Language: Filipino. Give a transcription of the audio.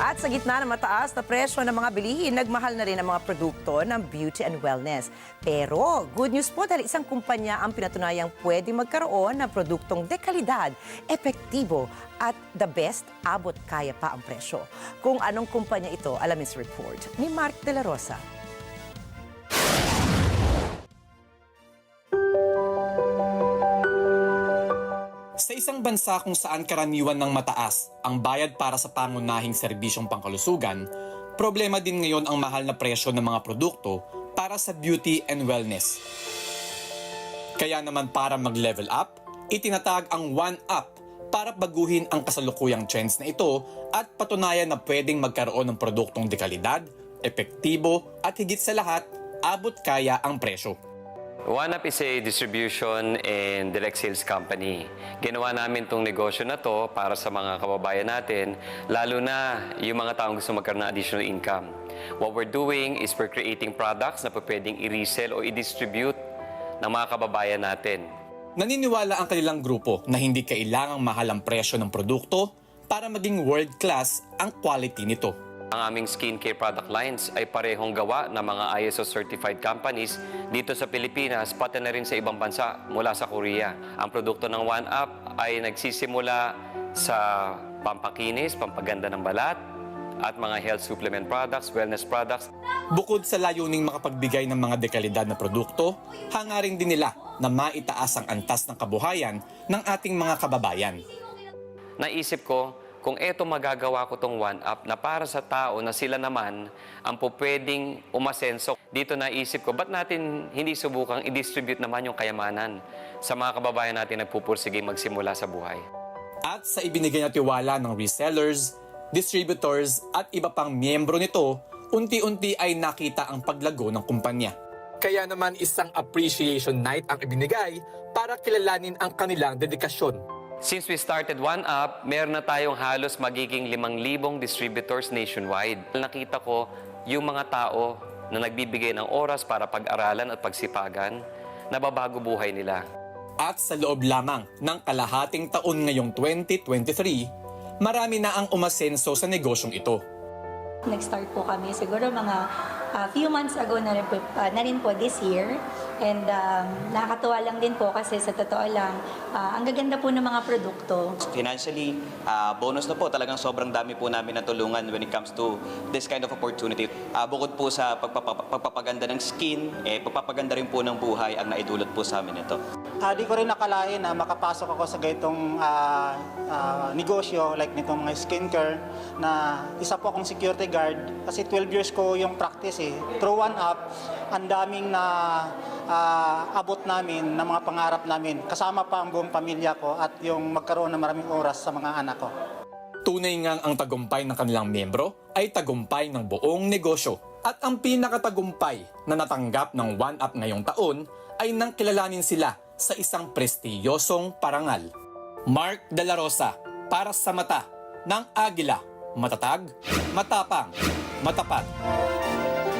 At sa gitna ng mataas na presyo ng mga bilihin, nagmahal na rin ang mga produkto ng beauty and wellness. Pero good news po dahil isang kumpanya ang pinatunayang pwede magkaroon ng produktong dekalidad, epektibo at the best, abot kaya pa ang presyo. Kung anong kumpanya ito, alamin sa report ni Mark De La Rosa. Sa isang bansa kung saan karaniwan ng mataas ang bayad para sa pangunahing serbisyong pangkalusugan, problema din ngayon ang mahal na presyo ng mga produkto para sa beauty and wellness. Kaya naman para mag-level up, itinatag ang One Up para baguhin ang kasalukuyang trends na ito at patunayan na pwedeng magkaroon ng produktong dekalidad, epektibo at higit sa lahat, abot kaya ang presyo. OneUp is a distribution and direct sales company. Ginawa namin tong negosyo na to para sa mga kababayan natin, lalo na yung mga taong gusto magkaroon ng additional income. What we're doing is we're creating products na pwedeng i-resell o i-distribute ng mga kababayan natin. Naniniwala ang kanilang grupo na hindi kailangang mahal ang presyo ng produkto para maging world-class ang quality nito. Ang aming skincare product lines ay parehong gawa ng mga ISO certified companies dito sa Pilipinas, pati na rin sa ibang bansa mula sa Korea. Ang produkto ng OneUp ay nagsisimula sa pampakinis, pampaganda ng balat, at mga health supplement products, wellness products. Bukod sa layuning makapagbigay ng mga dekalidad na produkto, hangarin din nila na maitaas ang antas ng kabuhayan ng ating mga kababayan. Naisip ko, kung eto magagawa ko tong OneUp na para sa tao na sila naman ang po pwedeng umasenso. Dito naisip ko, ba't natin hindi subukang i-distribute naman yung kayamanan sa mga kababayan natin nagpupursige magsimula sa buhay? At sa ibinigay na tiwala ng resellers, distributors at iba pang miyembro nito, unti-unti ay nakita ang paglago ng kumpanya. Kaya naman isang appreciation night ang ibinigay para kilalanin ang kanilang dedikasyon. Since we started OneUp, meron na tayong halos magiging 5,000 distributors nationwide. Nakita ko yung mga tao na nagbibigay ng oras para pag-aralan at pagsipagan, nababago buhay nila. At sa loob lamang ng kalahating taon ngayong 2023, marami na ang umasenso sa negosyong ito. Nag-start po kami siguro mga ah, few months ago na rin, po, ah, na rin po this year. And um, nakakatuwa lang din po kasi sa totoo lang, ah, ang gaganda po ng mga produkto. Financially, ah, bonus na po. Talagang sobrang dami po namin natulungan when it comes to this kind of opportunity. Ah, bukod po sa pagpapa- pagpapaganda ng skin, eh, pagpapaganda rin po ng buhay ang naidulot po sa amin ito. Ah, di ko rin nakalain na makapasok ako sa ganitong ah, ah, negosyo like nitong mga skincare na isa po akong security guard kasi 12 years ko yung practice eh. Through one up, ang daming na ah, abot namin ng mga pangarap namin. Kasama pa ang buong pamilya ko at yung magkaroon ng maraming oras sa mga anak ko. Tunay ngang ang tagumpay ng kanilang miyembro ay tagumpay ng buong negosyo. At ang pinakatagumpay na natanggap ng One Up ngayong taon ay nang kilalanin sila sa isang prestiyosong parangal. Mark De La Rosa, para sa mata ng Agila. Matatag, matapang, matapat.